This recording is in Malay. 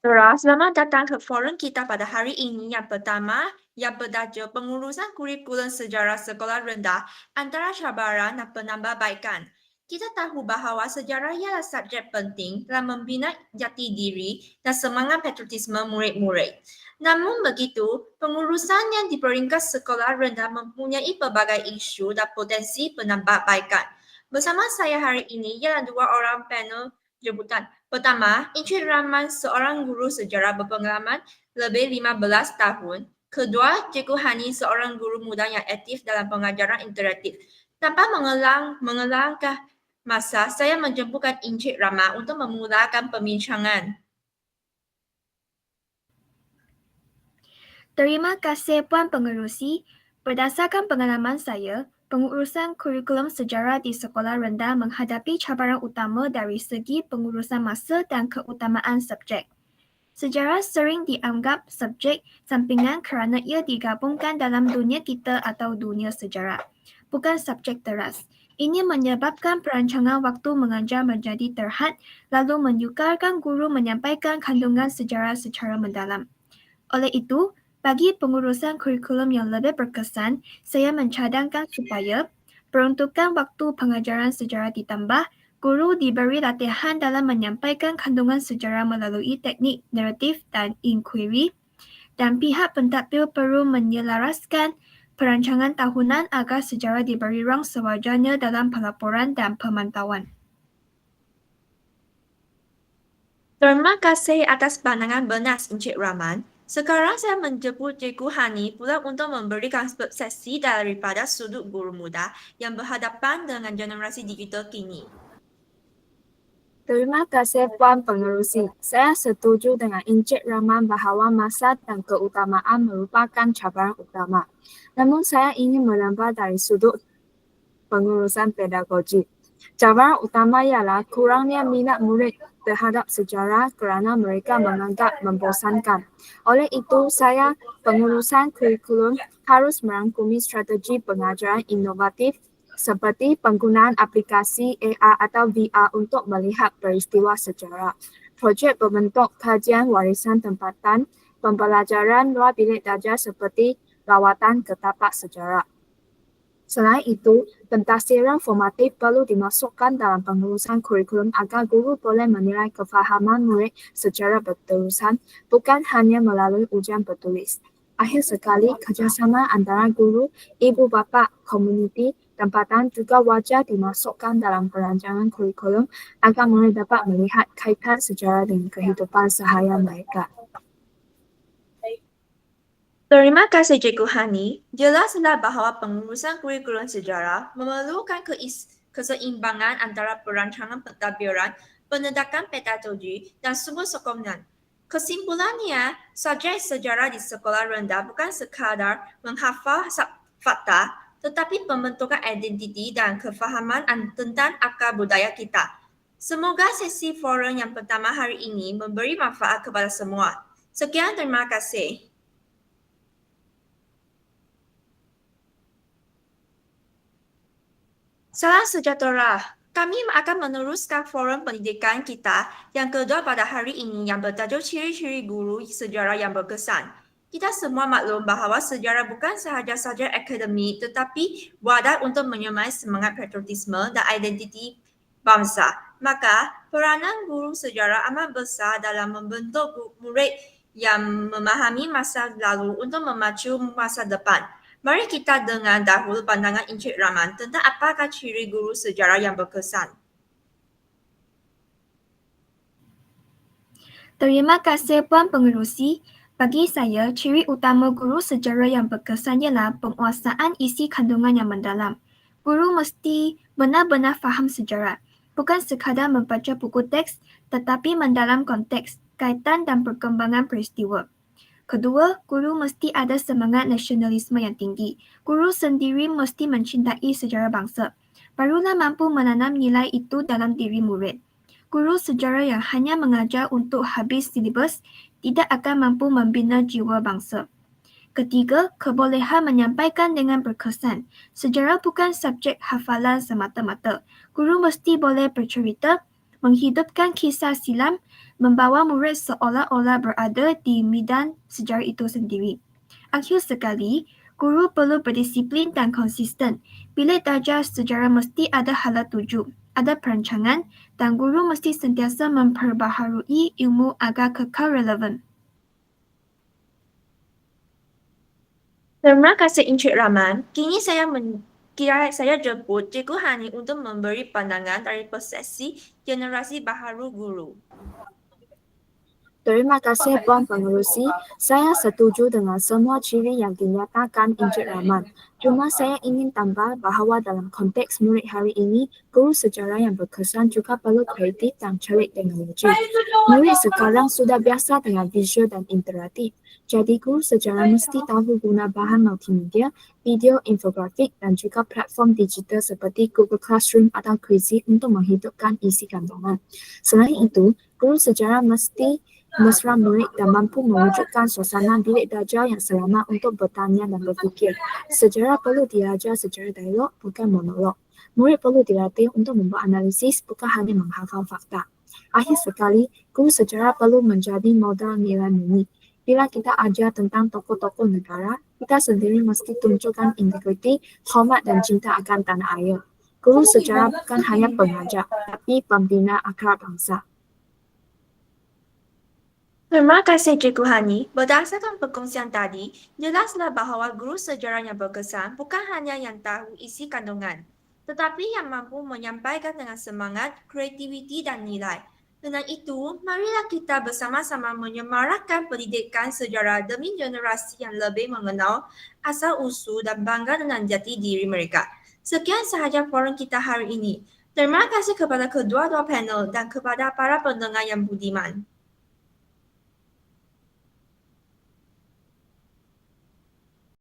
Saudara, selamat datang ke forum kita pada hari ini yang pertama yang bertajuk pengurusan kurikulum sejarah sekolah rendah antara cabaran dan penambahbaikan. Kita tahu bahawa sejarah ialah subjek penting dalam membina jati diri dan semangat patriotisme murid-murid. Namun begitu, pengurusan yang di peringkat sekolah rendah mempunyai pelbagai isu dan potensi penambahbaikan. Bersama saya hari ini ialah dua orang panel jemputan. Pertama, Encik Rahman seorang guru sejarah berpengalaman lebih 15 tahun. Kedua, Cikgu Hani seorang guru muda yang aktif dalam pengajaran interaktif. Tanpa mengelang, mengelangkah masa, saya menjemputkan Encik Rahman untuk memulakan perbincangan. Terima kasih Puan Pengerusi. Berdasarkan pengalaman saya, pengurusan kurikulum sejarah di sekolah rendah menghadapi cabaran utama dari segi pengurusan masa dan keutamaan subjek. Sejarah sering dianggap subjek sampingan kerana ia digabungkan dalam dunia kita atau dunia sejarah, bukan subjek teras. Ini menyebabkan perancangan waktu mengajar menjadi terhad lalu menyukarkan guru menyampaikan kandungan sejarah secara mendalam. Oleh itu, bagi pengurusan kurikulum yang lebih berkesan, saya mencadangkan supaya peruntukan waktu pengajaran sejarah ditambah, guru diberi latihan dalam menyampaikan kandungan sejarah melalui teknik naratif dan inquiry dan pihak pentadbir perlu menyelaraskan perancangan tahunan agar sejarah diberi ruang sewajarnya dalam pelaporan dan pemantauan. Terima kasih atas pandangan bernas Encik Rahman. Sekarang saya menjemput Cikgu Hani pula untuk memberikan sesi daripada sudut guru muda yang berhadapan dengan generasi digital kini. Terima kasih Puan Pengerusi. Saya setuju dengan Encik Rahman bahawa masa dan keutamaan merupakan cabaran utama. Namun saya ingin menambah dari sudut pengurusan pedagogi. Cabaran utama ialah kurangnya minat murid terhadap sejarah kerana mereka menganggap membosankan. Oleh itu, saya pengurusan kurikulum harus merangkumi strategi pengajaran inovatif seperti penggunaan aplikasi AR atau VR untuk melihat peristiwa sejarah. Projek berbentuk kajian warisan tempatan, pembelajaran luar bilik darjah seperti rawatan ke tapak sejarah. Selain itu, pentafsiran formatif perlu dimasukkan dalam pengurusan kurikulum agar guru boleh menilai kefahaman murid secara berterusan, bukan hanya melalui ujian bertulis. Akhir sekali, kerjasama antara guru, ibu bapa, komuniti, tempatan juga wajar dimasukkan dalam perancangan kurikulum agar murid dapat melihat kaitan sejarah dengan kehidupan seharian mereka. Terima kasih Cikgu Hani. Jelaslah bahawa pengurusan kurikulum sejarah memerlukan keis- keseimbangan antara perancangan pentadbiran, penedakan pedagogi dan sumber sokongan. Kesimpulannya, subjek sejarah di sekolah rendah bukan sekadar menghafal fakta tetapi pembentukan identiti dan kefahaman tentang akar budaya kita. Semoga sesi forum yang pertama hari ini memberi manfaat kepada semua. Sekian terima kasih. Salam sejahtera. Kami akan meneruskan forum pendidikan kita yang kedua pada hari ini yang bertajuk ciri-ciri guru sejarah yang berkesan. Kita semua maklum bahawa sejarah bukan sahaja saja akademik tetapi wadah untuk menyemai semangat patriotisme dan identiti bangsa. Maka, peranan guru sejarah amat besar dalam membentuk murid yang memahami masa lalu untuk memacu masa depan. Mari kita dengar dahulu pandangan Encik Rahman tentang apakah ciri guru sejarah yang berkesan. Terima kasih Puan Pengerusi. Bagi saya, ciri utama guru sejarah yang berkesan ialah penguasaan isi kandungan yang mendalam. Guru mesti benar-benar faham sejarah, bukan sekadar membaca buku teks tetapi mendalam konteks, kaitan dan perkembangan peristiwa. Kedua, guru mesti ada semangat nasionalisme yang tinggi. Guru sendiri mesti mencintai sejarah bangsa. Barulah mampu menanam nilai itu dalam diri murid. Guru sejarah yang hanya mengajar untuk habis silibus tidak akan mampu membina jiwa bangsa. Ketiga, kebolehan menyampaikan dengan berkesan. Sejarah bukan subjek hafalan semata-mata. Guru mesti boleh bercerita, menghidupkan kisah silam, membawa murid seolah-olah berada di medan sejarah itu sendiri. Akhir sekali, guru perlu berdisiplin dan konsisten. Bilik darjah sejarah mesti ada hala tuju, ada perancangan dan guru mesti sentiasa memperbaharui ilmu agar kekal relevan. Terima kasih Encik Rahman. Kini saya men kira saya jemput Cikgu Hani untuk memberi pandangan dari persepsi generasi baharu guru. Terima kasih Puan Pengerusi. Saya setuju dengan semua ciri yang dinyatakan Encik Rahman. Cuma saya ingin tambah bahawa dalam konteks murid hari ini, guru sejarah yang berkesan juga perlu kreatif dan celik teknologi. Murid sekarang sudah biasa dengan visual dan interaktif. Jadi guru sejarah mesti tahu guna bahan multimedia, video, infografik dan juga platform digital seperti Google Classroom atau Quizlet untuk menghidupkan isi kandungan. Selain itu, guru sejarah mesti mesra murid dan mampu mewujudkan suasana bilik darjah yang selamat untuk bertanya dan berfikir. Sejarah perlu diajar secara dialog, bukan monolog. Murid perlu dilatih untuk membuat analisis, bukan hanya menghafal fakta. Akhir sekali, guru sejarah perlu menjadi modal nilai murni. Bila kita ajar tentang tokoh-tokoh negara, kita sendiri mesti tunjukkan integriti, hormat dan cinta akan tanah air. Guru sejarah bukan hanya pengajar, tapi pembina akar bangsa. Terima kasih Cikgu Hani. Berdasarkan perkongsian tadi, jelaslah bahawa guru sejarah yang berkesan bukan hanya yang tahu isi kandungan, tetapi yang mampu menyampaikan dengan semangat, kreativiti dan nilai. Dengan itu, marilah kita bersama-sama menyemarakkan pendidikan sejarah demi generasi yang lebih mengenal asal-usul dan bangga dengan jati diri mereka. Sekian sahaja forum kita hari ini. Terima kasih kepada kedua-dua panel dan kepada para pendengar yang budiman.